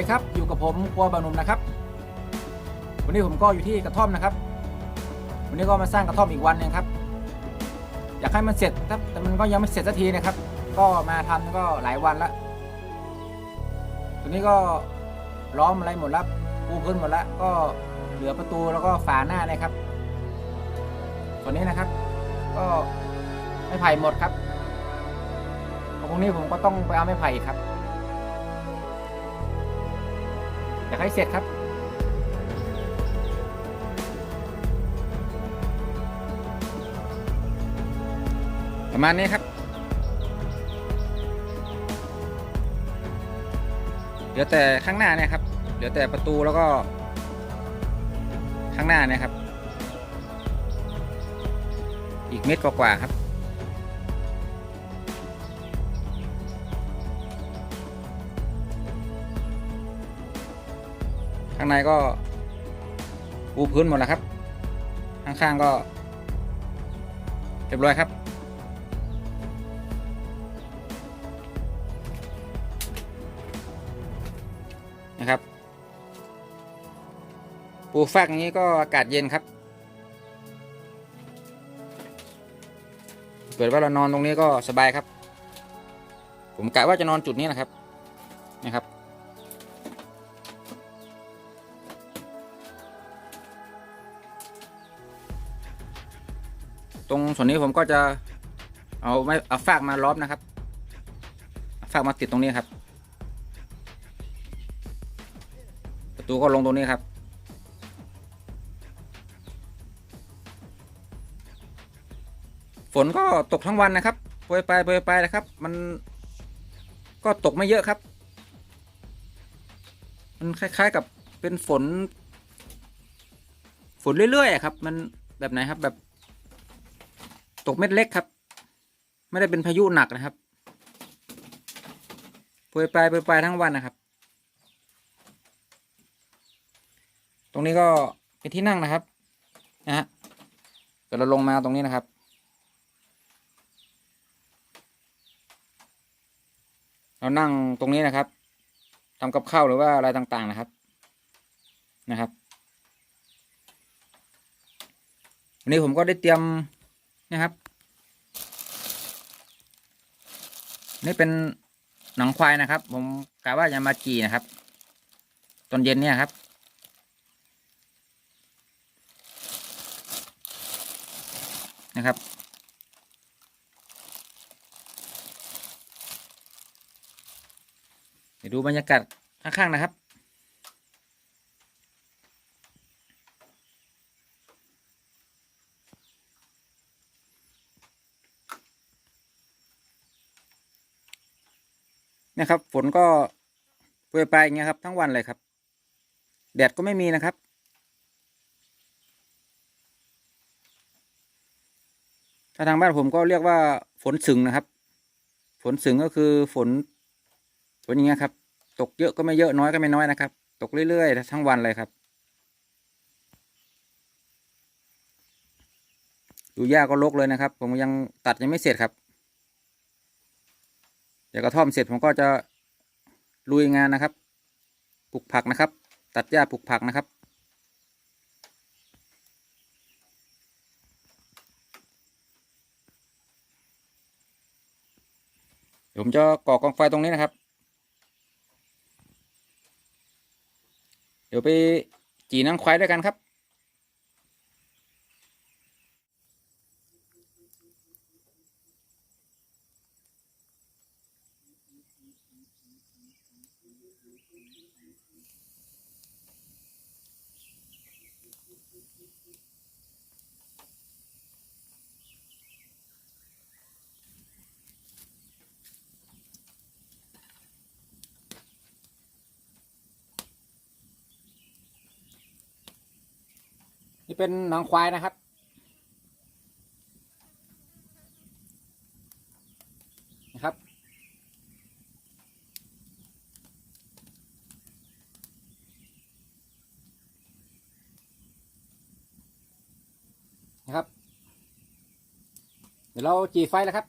ดีครับ อยู่กับผมครัวบานุมนะครับ วันนี้ผมก็อยู่ที่กระท่อมนะครับ วันนี้ก็มาสร้างกระท่อมอีกวันนึงครับ อยากให้มันเสร็จครับแต่มันก็ยังไม่เสร็จสักทีนะครับ ก็มาทำก็หลายวันละตัวนี้ก็ล้อมอะไรหมดแล้วปูพื้นหมดแล้วก็เหลือประตูแล้วก็ฝาหน้านะครับตัวนี้นะครับ ก็ไม้ไผ่หมดครับพรุ่งนี้ผมก็ต้องไปเอาไม้ไผ่อีกครับ ให้เสร็จครับ ประมาณนี้ครับเหลือแต่ข้างหน้าเนี่ยครับเหลือแต่ประตูแล้วก็ ข้างหน้าเนี่ยครับ อีกเม็ดกว่าๆครับ ข้างในก็ปูพื้นหมดแล้วครับ ข้างๆก็เรียบร้อยครับ นะครับ ปูฟากอย่างนี้ก็อากาศเย็นครับ เกิดว่าเรานอนตรงนี้ก็สบายครับ ผมกะว่าจะนอนจุดนี้นะครับ ตรงส่วนนี้ผมก็จะเอาไม่เอาฟากมาล้อมนะครับเอาฟากมาติดตรงนี้ครับ ประตูก็ลงตรงนี้ครับ ฝนก็ตกทั้งวันนะครับโปรยไปโปรยไปนะครับ มันก็ตกไม่เยอะครับ มันคล้ายๆกับเป็นฝน ฝนเรื่อยๆครับ มันแบบไหนครับแบบ ตกเม็ดเล็กครับ ไม่ได้เป็นพายุหนักนะครับโปรยปลายโปรยปลายทั้งวันนะครับ ตรงนี้ก็เป็นที่นั่งนะครับนะฮะเดี๋ยวเราลงมาตรงนี้นะครับ เรานั่งตรงนี้นะครับทำกับข้าวหรือว่าอะไรต่างๆนะครับนะครับวันนี้ผมก็ได้เตรียม นะครับ นี่เป็นหนังควายนะครับ ผมกะว่าจะมาจีนะครับตอนเย็นเนี่ยครับ นะครับเดี๋ยวดูบรรยากาศข้างๆนะครับ นะครับ ฝนก็โปรยปลายอย่างเงี้ยครับ ทั้งวันเลยครับ แดดก็ไม่มีนะครับ ถ้าทางบ้านผมก็เรียกว่าฝนสึงนะครับ ฝนสึงก็คือฝนฝนอย่างเงี้ยครับ ตกเยอะก็ไม่เยอะน้อยก็ไม่น้อยนะครับ ตกเรื่อยๆ ทั้งวันเลยครับ ดูหญ้าก็รกเลยนะครับ ผมยังตัดยังไม่เสร็จครับ เดี๋ยวกระท่อมเสร็จผมก็จะลุยงานนะครับ ปลูกผักนะครับ ตัดหญ้าปลูกผักนะครับเดี๋ยวผมจะก่อกองไฟตรงนี้นะครับ เดี๋ยวไปจีนังควายด้วยกันครับ นี่เป็นหนังควายนะครับนะครับ ดี๋ยวเราจีไฟแล้วครับ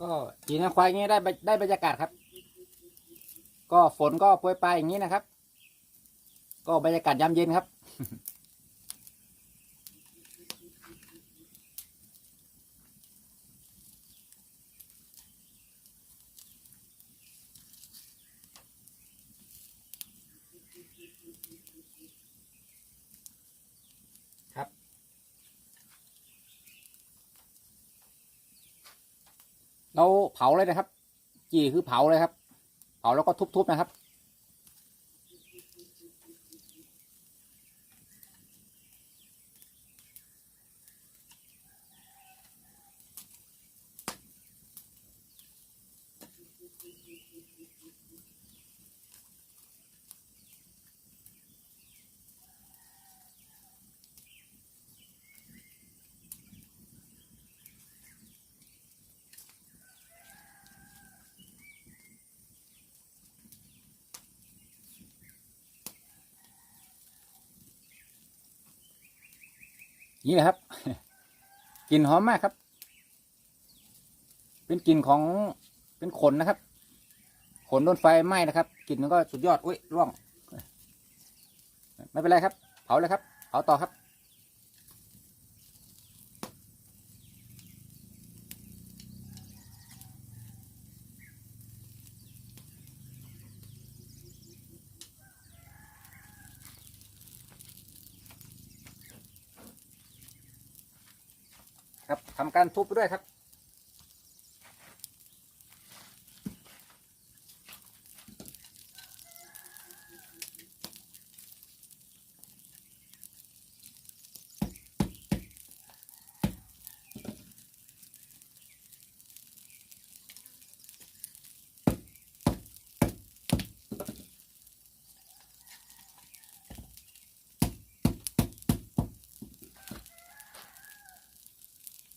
ก็จีนควายงี้ได้ได้บรรยากาศครับ ก็ฝนก็โปรยปลายอย่างนี้นะครับ ก็บรรยากาศยามเย็นครับ ครับ เราเผาเลยนะครับ จีคือเผาเลยครับ เอาแล้วก็ทุบๆนะครับ นี่นะครับกลิ่นหอมมากครับ เป็นกลิ่นของเป็นขนนะครับ ขนโดนไฟไหม้นะครับกลิ่นมันก็สุดยอดอุ้ยร่วง ไม่เป็นไรครับ เผาเลยครับ เผาต่อครับ ทำการทุบไปด้วยครับ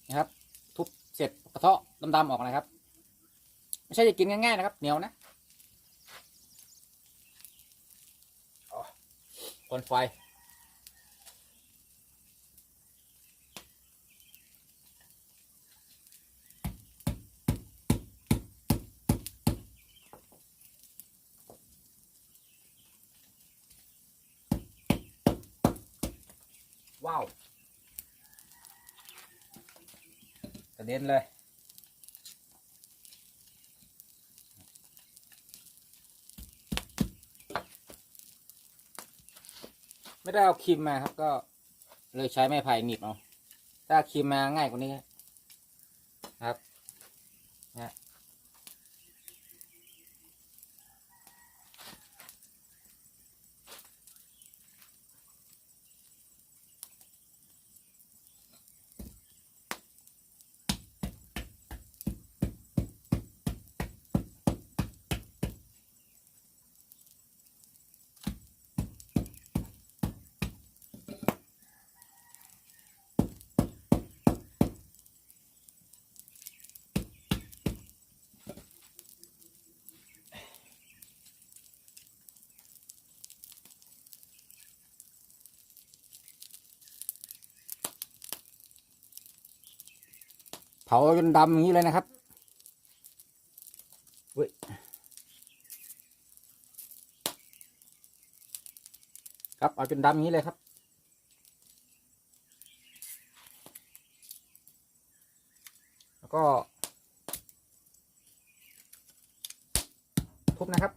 นะครับ ทุบ เสร็จกระเทาะดำๆออกนะครับ ไม่ใช่จะกินง่ายๆนะครับ เหนียวนะคนไฟว้าว กระ เด็นเลยไม่ได้เอาครีมมาครับ ก็เลยใช้ไม้ไผ่หนีบเอาถ้าครีมมาง่ายกว่านี้ เผาจนดำอย่างนี้เลยนะครับเว้ยครับเอาจนดำอย่างนี้เลยครับ แล้วก็ ทุบนะครับ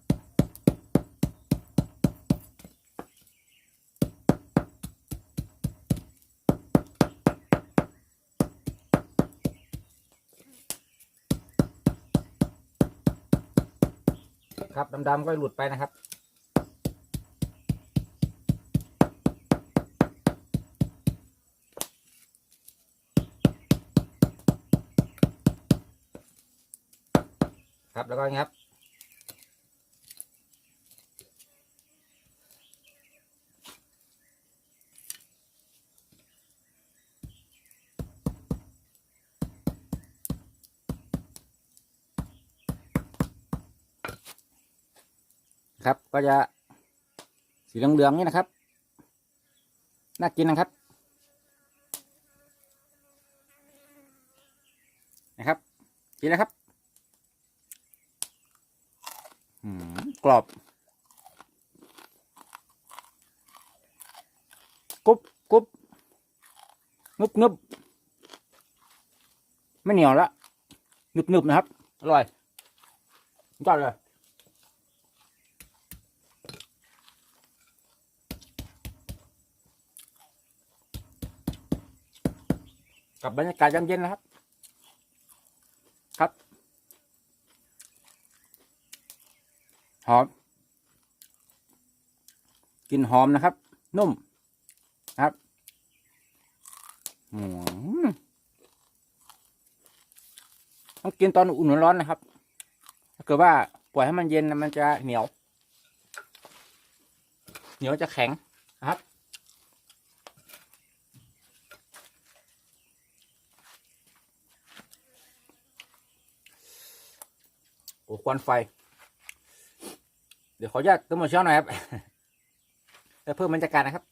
ครับดำๆก็หลุดไปนะครับ ครับแล้วก็อย่างนี้ครับ ครับ ก็จะสีเหลืองๆนี่นะครับ น่ากินนะครับ นะครับ กินแล้วครับหืมกรอบกรุบกรุบนึบนึบไม่เหนียวละหนึบนึบนะครับ อร่อยยอดเลย กับบรรยากาศยามเย็นนะครับ ครับหอมกลินหอมนะครับ นุ่มนะครับต้องกินตอนอุ่นร้อนนะครับถ้าเกิดว่าปล่อยให้มันเย็นนะมันจะเหนียว เหนียวจะแข็งนะครับ โอ้ควันไฟ เดี๋ยวขออนุญาตต้มหมเช้าหน่อยครับเพื่อเพิ่มบรรยากาศนะครับ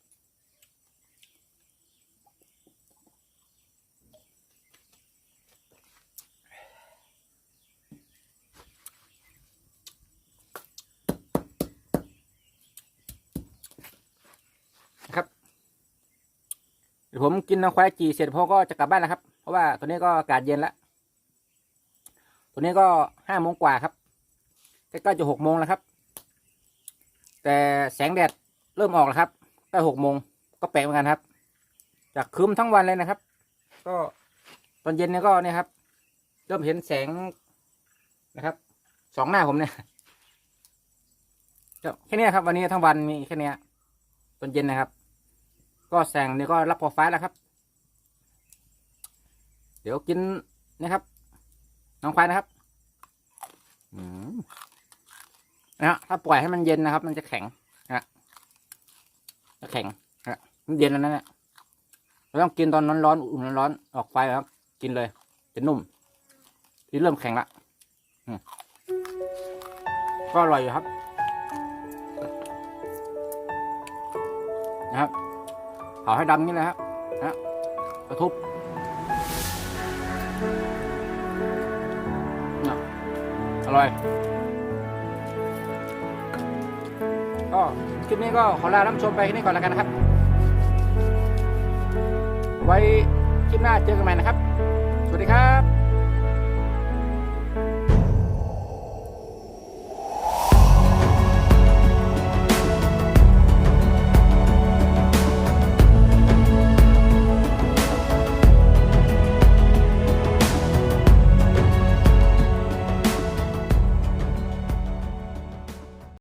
นะครับ เดี๋ยวผมกินน้ำควายจีเสร็จพ่อก็จะกลับบ้านแล้วครับ เพราะว่าตอนนี้ก็อากาศเย็นแล้ว ตัวนี้ก็ห้าโมงกว่าครับใกล้ๆจะหกโมงแล้วครับ แต่แสงแดดเริ่มออกแล้วครับใกล้หกโมงก็แปลกเหมือนกันครับ จากครึ้มทั้งวันเลยนะครับ ก็ตอนเย็นเนี่ยก็เนี่ยครับ เริ่มเห็นแสงนะครับสองหน้าผมเนี่ยแค่เนี้ยครับ วันนี้ทั้งวันมีแค่เนี้ยตอนเย็นนะครับ ก็แสงเนี่ยก็รับพอฟ้าแล้วครับ เดี๋ยวกินนะครับ น้องควายนะครับนะถ้าปล่อยให้มันเย็นนะครับ มันจะแข็งนะจะแข็งนะมันเย็นแล้วนั่นแหละเราต้องกินตอนร้อนๆอุ่นร้อนๆออกไฟครับ กินเลย จะนุ่มที่เริ่มแข็งละก็อร่อยอยู่ครับ นะครับเผาให้ดำนี่เลยครับนะฮะกระทุบ อร่อยก็คลิปนี้ก็ขอลาท่านชมไปแค่นี้ก่อนแล้วกันนะครับ ไว้คลิปหน้าเจอกันใหม่นะครับ สวัสดีครับ